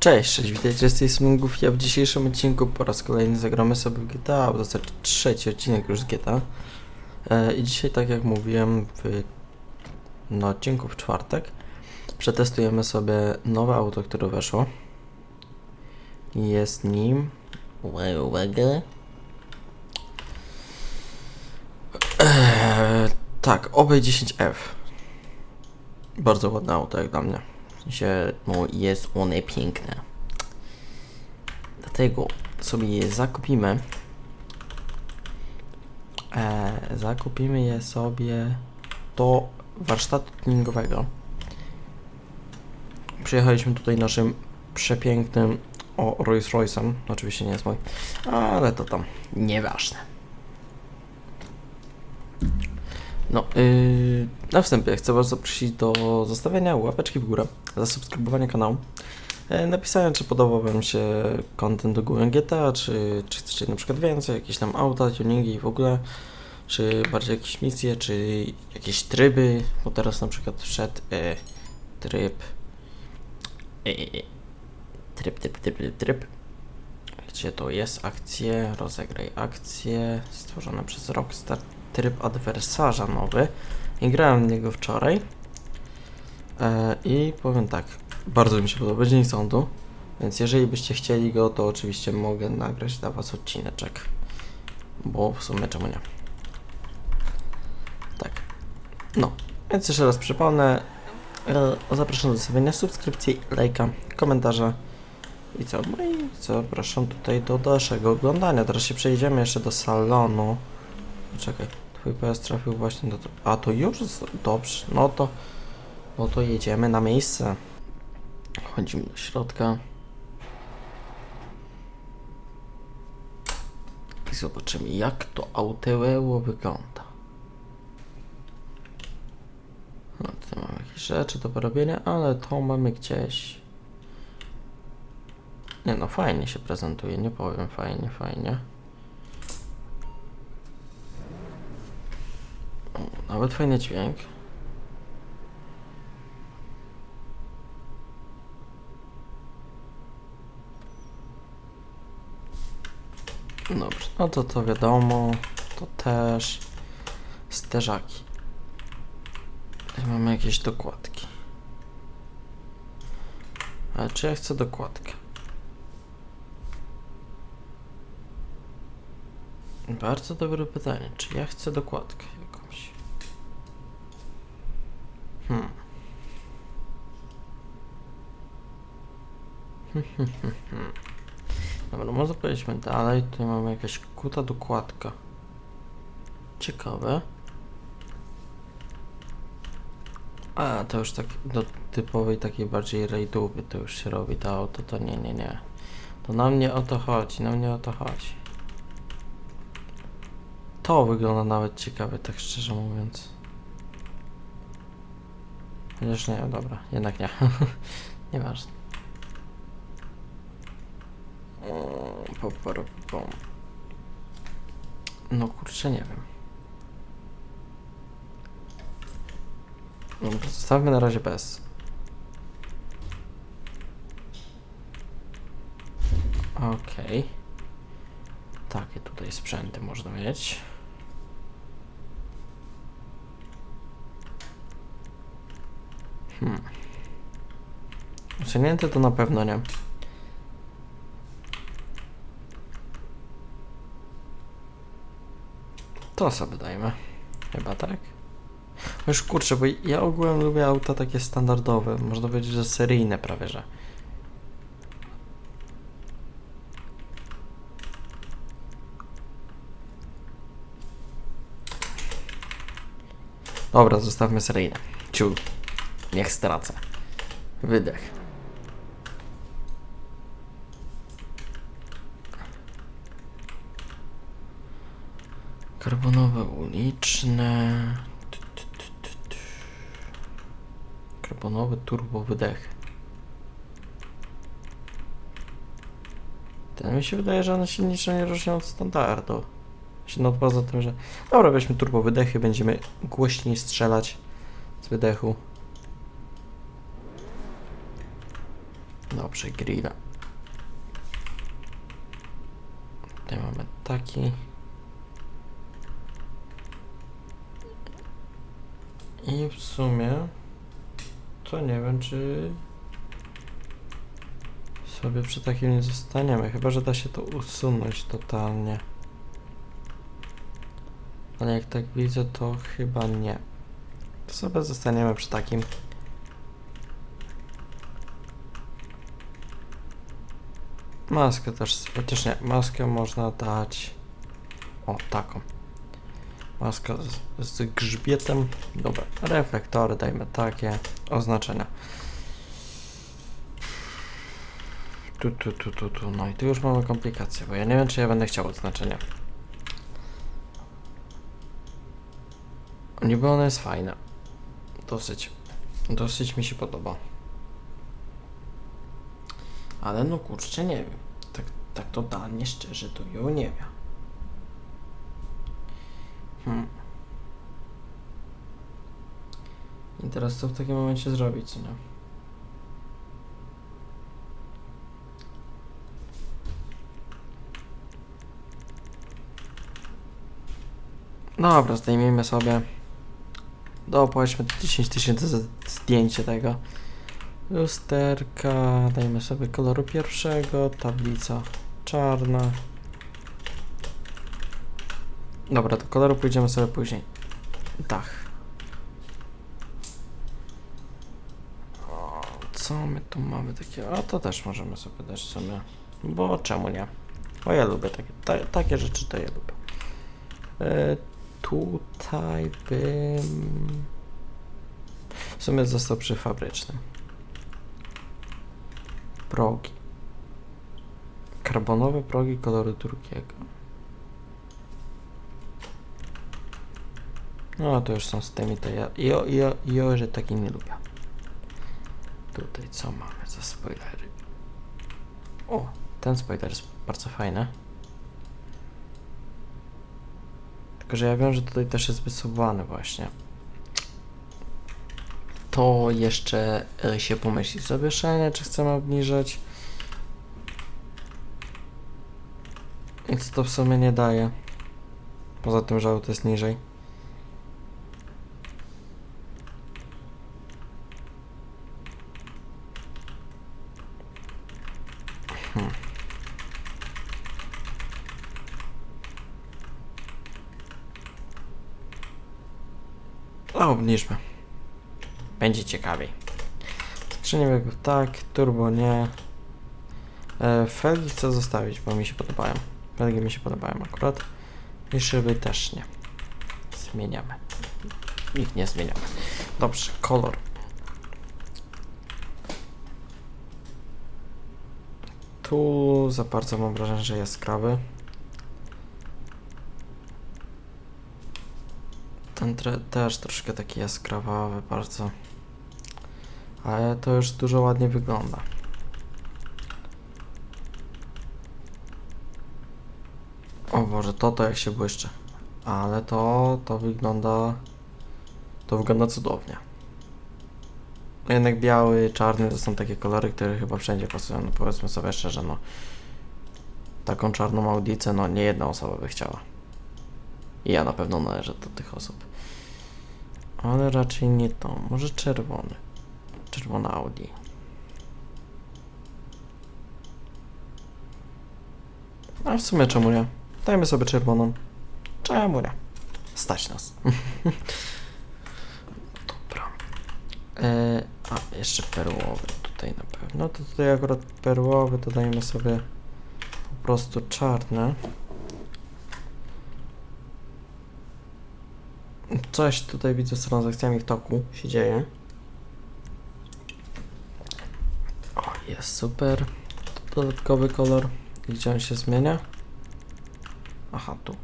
Cześć, cześć, witajcie z tej strony Goofy, a w dzisiejszym odcinku po raz kolejny zagramy sobie w GTA, w zasadzie trzeci odcinek już z GTA. E, I dzisiaj, tak jak mówiłem w, na odcinku w czwartek, przetestujemy sobie nowe auto, które weszło. Jest nim... Uwaga. E, tak, OB10F. Bardzo ładne auto jak dla mnie. Sensie, no jest one piękne. Dlatego sobie je zakupimy. E, zakupimy je sobie do warsztatu tuningowego. Przyjechaliśmy tutaj naszym przepięknym o Rolls Royce'em. Oczywiście nie jest mój, ale to tam nieważne. No, yy, na wstępie chcę Was zaprosić do zostawienia łapeczki w górę, zasubskrybowania kanału. E, Napisałem, czy podobał Wam się content ogółem GTA, czy, czy chcecie na przykład więcej, jakieś tam auta, tuningi i w ogóle, czy bardziej jakieś misje, czy jakieś tryby, bo teraz na przykład wszedł e, tryb, e, tryb, tryb, tryb, tryb, tryb, gdzie to jest akcje, rozegraj akcje, stworzone przez Rockstar, tryb adwersarza nowy. I grałem w niego wczoraj. E, i powiem tak, bardzo mi się podoba Dzień Sądu, więc jeżeli byście chcieli go, to oczywiście mogę nagrać dla Was odcineczek, bo w sumie czemu nie. Tak, no, więc jeszcze raz przypomnę, e, zapraszam do zostawienia subskrypcji, lajka, komentarza i co, no i zapraszam tutaj do dalszego oglądania. Teraz się przejdziemy jeszcze do salonu. Czekaj, twój pojazd trafił właśnie do... A, to już? Dobrze, no to... No to jedziemy na miejsce. Wchodzimy do środka. I zobaczymy, jak to autełeło wygląda. No, tutaj mamy jakieś rzeczy do porobienia, ale to mamy gdzieś. Nie no, fajnie się prezentuje, nie powiem, fajnie, fajnie. Nawet fajny dźwięk. Dobrze, no to to wiadomo, to też sterzaki. Mamy jakieś dokładki. Ale czy ja chcę dokładkę? Bardzo dobre pytanie. Czy ja chcę dokładkę jakąś? Hmm. Dobra, no może pojedźmy dalej. Tutaj mamy jakaś kuta dokładka. Ciekawe. A, to już tak do typowej takiej bardziej rajdówy to już się robi to auto, to nie, nie, nie. To na mnie o to chodzi, na mnie o to chodzi. To wygląda nawet ciekawe, tak szczerze mówiąc. Chociaż nie, dobra, jednak nie. Nieważne. No kurczę, nie wiem. Zostawmy na razie bez. Okej. Takie tutaj sprzęty można mieć. Hmm. Usunięte to na pewno nie. To sobie dajmy. Chyba tak. Już kurczę, bo ja ogółem lubię auta takie standardowe. Można powiedzieć, że seryjne prawie, że. Dobra, zostawmy seryjne. Ciul. Niech stracę. Wydech. Karbonowe uliczne. Karbonowy turbo wydech. Ten mi się wydaje, że one się niczym nie różnią od standardu. No poza tym, że. Dobra, weźmy turbo wydechy, będziemy głośniej strzelać z wydechu. Dobrze, grilla. Tutaj mamy taki. I w sumie to nie wiem, czy sobie przy takim nie zostaniemy. Chyba, że da się to usunąć totalnie. Ale jak tak widzę, to chyba nie. To sobie zostaniemy przy takim. Maskę też, chociaż nie, maskę można dać. O, taką. Maska z, z grzbietem. Dobra, reflektory dajmy takie. Oznaczenia. Tu, tu, tu, tu, tu. No i tu już mamy komplikacje, bo ja nie wiem, czy ja będę chciał oznaczenia. Niby ona jest fajna. Dosyć. Dosyć mi się podoba. Ale no kurczę, nie wiem. Tak, tak totalnie szczerze to ją nie wiem. Hmm. I teraz co w takim momencie zrobić, nie? Dobra, zdejmijmy sobie. Dopłaćmy 10 tysięcy za zdjęcie tego. Lusterka, dajmy sobie koloru pierwszego, tablica czarna. Dobra, do koloru pójdziemy sobie później. Dach. Co my tu mamy takiego? A to też możemy sobie dać w sumie. Bo czemu nie? Bo ja lubię takie, ta, takie rzeczy, to ja lubię. E, tutaj bym... W sumie został przy fabrycznym. Progi. Karbonowe progi koloru drugiego. No to już są z tymi, to ja, ja, ja, ja że taki nie lubię. Tutaj co mamy za spoilery? O, ten spoiler jest bardzo fajny. Tylko, że ja wiem, że tutaj też jest wysuwany właśnie. To jeszcze e, się pomyśli. Zawieszenie, czy chcemy obniżać. Nic to w sumie nie daje. Poza tym, że auto jest niżej. Hmm. Obniżmy. Będzie ciekawiej. Skrzynię tak, turbo nie. E, felgi chcę zostawić, bo mi się podobają. Felgi mi się podobają akurat. I szyby też nie. Zmieniamy. Ich nie zmieniamy. Dobrze, kolor. Tu za bardzo mam wrażenie, że jaskrawy. Ten też troszkę taki jaskrawawy bardzo. Ale to już dużo ładnie wygląda. O Boże, to to jak się błyszczy. Ale to, to wygląda... To wygląda cudownie. No Jednak biały, czarny to są takie kolory, które chyba wszędzie pasują. No powiedzmy sobie szczerze, no. Taką czarną audicę, no nie jedna osoba by chciała. I ja na pewno należę do tych osób. Ale raczej nie to. Może czerwony. Czerwona Audi. A w sumie czemu nie? Dajmy sobie czerwoną. Czemu nie? Stać nas. Dobra. E, a, jeszcze perłowy tutaj na pewno. To tutaj akurat perłowy to dajmy sobie po prostu czarne. Coś tutaj widzę z transakcjami w toku się dzieje. O, jest super. Dodatkowy kolor. Gdzie on się zmienia? Aha, tu.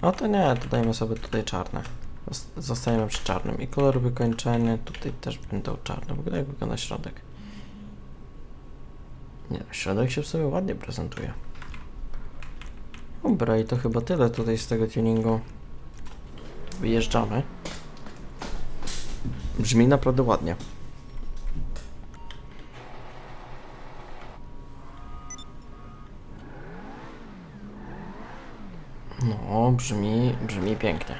A to nie, to dajmy sobie tutaj czarne. Zos- Zostajemy przy czarnym. I kolor wykończenia tutaj też będą czarne. W ogóle jak wygląda środek? Nie, środek się w sumie ładnie prezentuje. Dobra, i to chyba tyle tutaj z tego tuningu. Wyjeżdżamy. Brzmi naprawdę ładnie. No, brzmi, brzmi pięknie.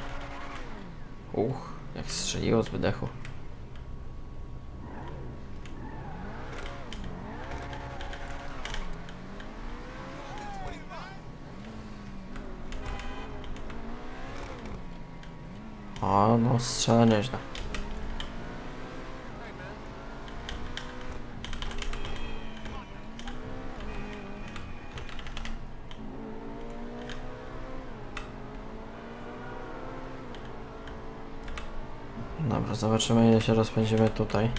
Uch, jak strzeliło z wydechu. No strzela nieźle. Dobra, zobaczymy ile się rozpędzimy tutaj.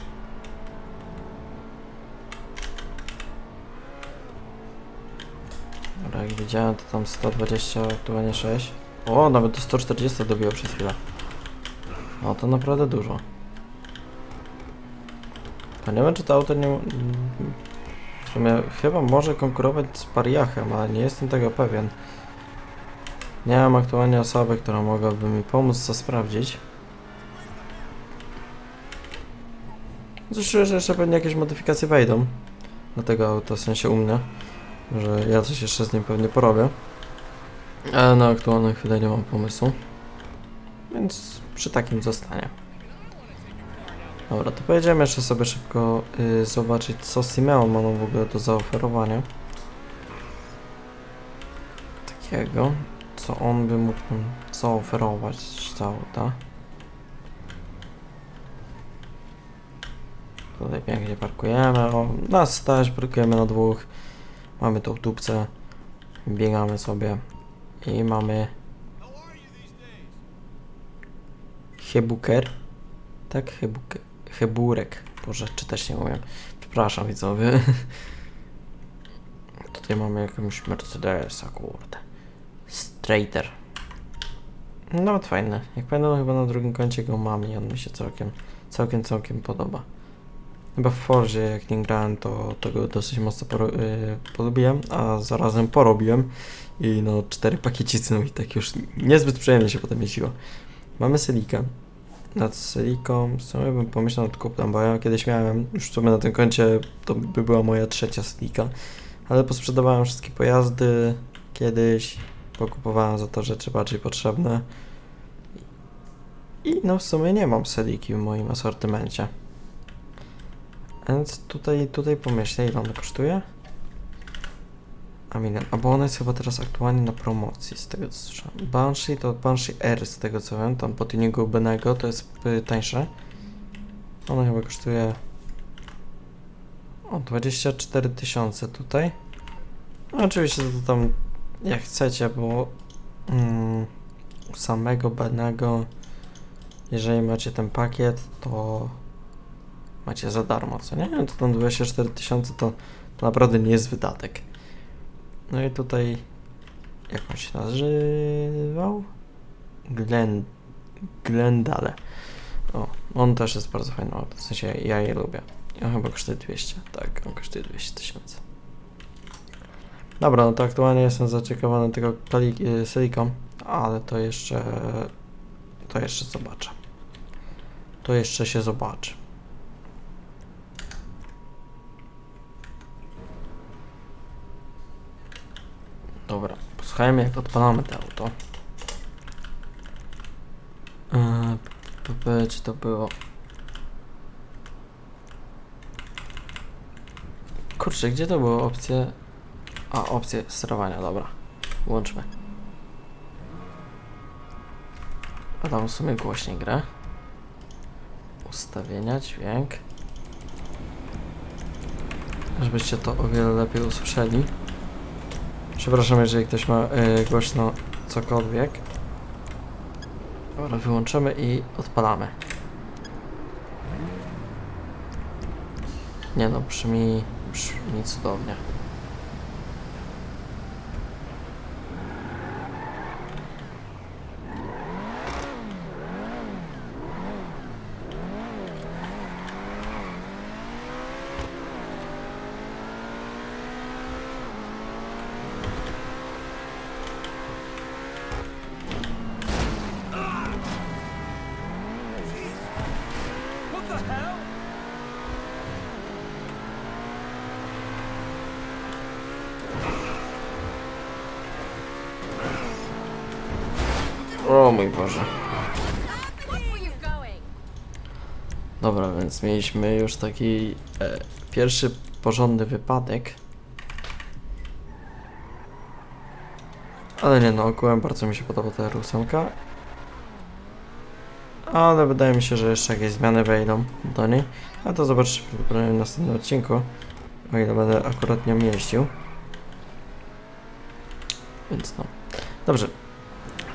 Dobra, jak widziałem to tam 120, aktualnie 6. O, nawet do 140 dobiło przez chwilę. O, to naprawdę dużo. To nie wiem, czy to auto nie... W sumie chyba może konkurować z Pariachem, ale nie jestem tego pewien. Nie mam aktualnie osoby, która mogłaby mi pomóc to sprawdzić. Zresztą, że jeszcze pewnie jakieś modyfikacje wejdą do tego auta, w sensie u mnie. Że ja coś jeszcze z nim pewnie porobię. Ale na aktualną chwilę nie mam pomysłu. Więc przy takim zostanie. Dobra, to pojedziemy jeszcze sobie szybko y, zobaczyć, co Simeon ma w ogóle do zaoferowania. Takiego, co on by mógł zaoferować z auta. Tutaj pięknie parkujemy. O, nas też parkujemy na dwóch. Mamy tą tubce. Biegamy sobie. I mamy Hebuker. Tak, Hebuker. Heburek. Boże, czytać nie umiem. Przepraszam widzowie. Tutaj mamy jakąś Mercedesa, kurde. Straighter. Nawet fajny. Jak pamiętam, chyba na drugim końcie go mam i on mi się całkiem, całkiem, całkiem podoba. Chyba w Forzie, jak nie grałem, to tego dosyć mocno poro- y, polubiłem, a zarazem porobiłem. I no, cztery pakiecicy, no i tak już niezbyt przyjemnie się potem jeździło. Mamy Selikę. Nad Seliką, w sumie bym pomyślał nad kupnem, bo ja kiedyś miałem, już w sumie na tym koncie to by była moja trzecia Selika, ale posprzedawałem wszystkie pojazdy kiedyś, pokupowałem za to rzeczy bardziej potrzebne. I no w sumie nie mam Seliki w moim asortymencie. Więc tutaj, tutaj pomyślę, ile ona kosztuje. A milion. A bo ona jest chyba teraz aktualnie na promocji, z tego co słyszałem. Banshee to Banshee R, z tego co wiem. Tam po tuningu Benego to jest tańsze. Ona chyba kosztuje... O, 24 tysiące tutaj. No, oczywiście to tam jak chcecie, bo mm, samego Benego, jeżeli macie ten pakiet, to macie za darmo, co nie? To tam 24 tysiące to, to naprawdę nie jest wydatek. No i tutaj, jak on się nazywał? Glen, Glendale. O, on też jest bardzo fajny auto, w sensie ja je lubię. On chyba kosztuje 200, tak, on kosztuje 200 tysięcy. Dobra, no to aktualnie jestem zaciekawany tego kali- y, ale to jeszcze, to jeszcze zobaczę. To jeszcze się zobaczy. Dobra, posłuchajmy jak odpalamy to auto. Eee, czy to było... Kurczę, gdzie to były opcje? A, opcje sterowania, dobra. Włączmy. A tam w sumie głośniej grę. Ustawienia, dźwięk. Żebyście to o wiele lepiej usłyszeli. Przepraszam, jeżeli ktoś ma y, głośno cokolwiek. Dobra, wyłączymy i odpalamy. Nie no, brzmi, brzmi cudownie. O mój Boże. Dobra, więc mieliśmy już taki e, pierwszy porządny wypadek. Ale nie no, ogółem bardzo mi się podoba ta rusanka. Ale wydaje mi się, że jeszcze jakieś zmiany wejdą do niej. A to zobaczymy w następnym odcinku. O ile będę akurat nią jeździł. Więc no. Dobrze.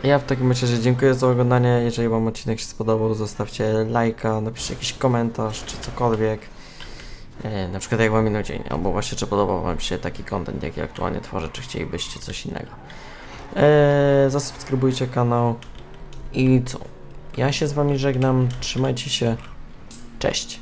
Ja w takim razie dziękuję za oglądanie. Jeżeli Wam odcinek się spodobał, zostawcie lajka, napiszcie jakiś komentarz czy cokolwiek. E, na przykład jak Wam minął dzień, albo właśnie czy podobał Wam się taki content, jaki aktualnie tworzę, czy chcielibyście coś innego. E, zasubskrybujcie kanał i co? Ja się z Wami żegnam, trzymajcie się, cześć!